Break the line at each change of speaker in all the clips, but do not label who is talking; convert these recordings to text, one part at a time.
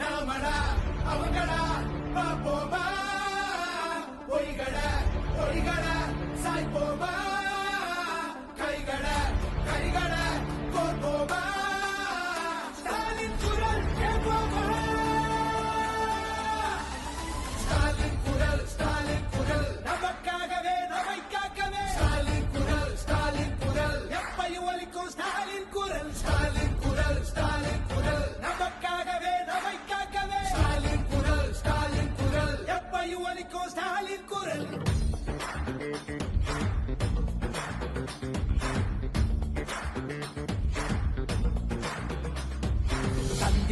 நாமடா அவங்களா பாப்போமா பொய்கள பொய்கட சாய்ப்போமா?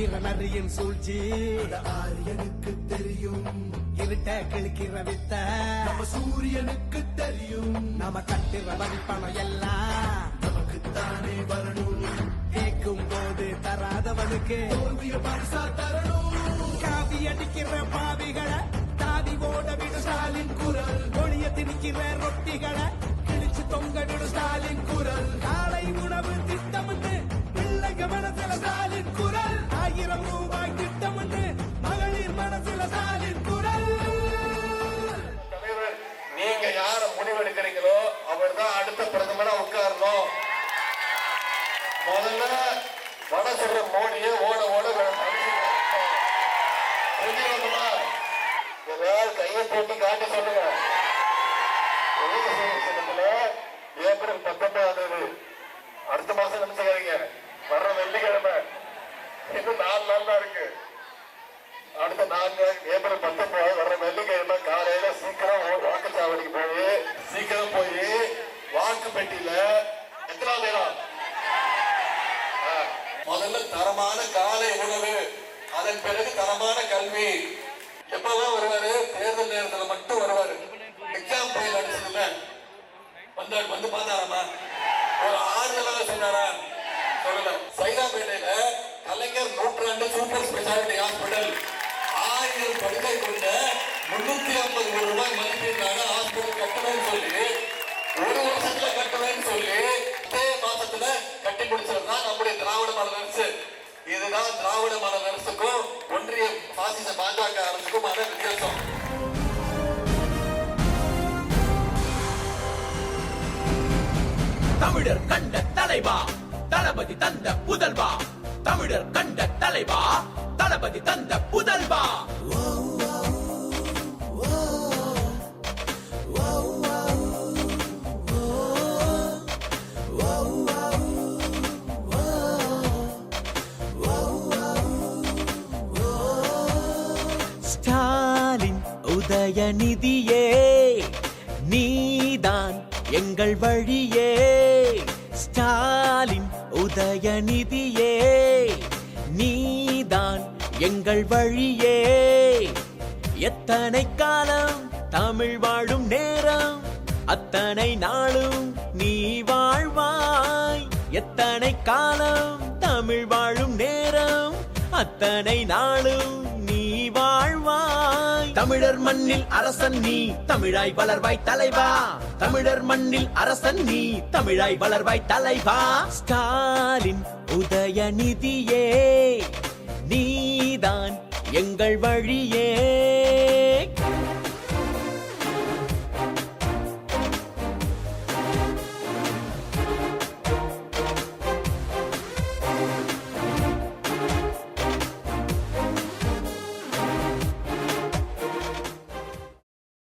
சந்திர நரியின் சூழ்ச்சி ஆரியனுக்கு தெரியும் இருட்ட கிழிக்கிற வித்த நம்ம சூரியனுக்கு தெரியும் நம்ம கட்டுற வரிப்பணம் எல்லாம் நமக்குத்தானே வரணும் கேட்கும் போது தராதவனுக்கு தோல்விய பரிசா தரணும் காவி அடிக்கிற பாவிகளை தாதி ஓட விடு ஸ்டாலின் குரல் ஒளிய திணிக்கிற ரொட்டிகளை கிழிச்சு தொங்க விடு ஸ்டாலின் குரல்
வட சொல்ற மோடியை ஓட ஓட தெரிஞ்சுக்கணுமா எல்லாரும் கையை போட்டு காட்டி சொல்லுங்க. ஏப்ரல் பத்தொன்பதாம் தேதி அடுத்த மாசம் நினைச்சுக்காதீங்க. வர்ற வெள்ளிக்கிழமை. இன்னும் நாலு நாள் தான் இருக்கு. அடுத்த நான்கு ஏப்ரல் பத்தொன்பது வர்ற வெள்ளிக்கிழமை காலையில சீக்கிரம் வாக்குச்சாவடிக்கு அதன் பிறகு தரமான கல்வி. எப்பதான் வருவாரு? தேர்தல் நேரத்துல மட்டும் வருவாரு. எக்ஸாம் பயில் அடிச்சதுல வந்தார் வந்து பார்த்தாராமா? ஒரு ஆறுதலாக சொன்னாரா? சொல்லல. சைதாப்பேட்டையில கலைஞர் நூற்றாண்டு சூப்பர் ஸ்பெஷாலிட்டி ஹாஸ்பிட்டல். ஆயிரம் படுக்கை கொண்ட முன்னூத்தி ஐம்பது கோடி ரூபாய் மதிப்பீட்டான ஹாஸ்பிட்டல் கட்டணும்னு சொல்லி ஒரு வருஷத்துல கட்டணும்னு சொல்லி அதே மாசத்துல கட்டி முடிச்சது தான் நம்முடைய திராவிட மாடல் அரசு. இதுதான் திராவிட மாடல் அரசுக்கும்
தமிழர் கண்ட தலைவா தளபதி தந்த புதல்வா. தமிழர் கண்ட தலைவா தளபதி தந்த புதல்வா.
ஸ்டாலின் உதயநிதியே நீதான் எங்கள் வழியே. ஸ்டாலின் உதயநிதியே. நீதான் எங்கள் வழியே. எத்தனை காலம் தமிழ் வாழும் நேரம்? அத்தனை நாளும் நீ வாழ்வாய். எத்தனை காலம் தமிழ் வாழும் நேரம்? அத்தனை நாளும் தமிழர் மண்ணில் அரசன் நீ தமிழாய் வளர்வாய் தலைவா. தமிழர் மண்ணில் அரசன் நீ தமிழாய் வளர்வாய் தலைவா. ஸ்டாலின் உதயநிதியே நீதான் எங்கள் வழியே.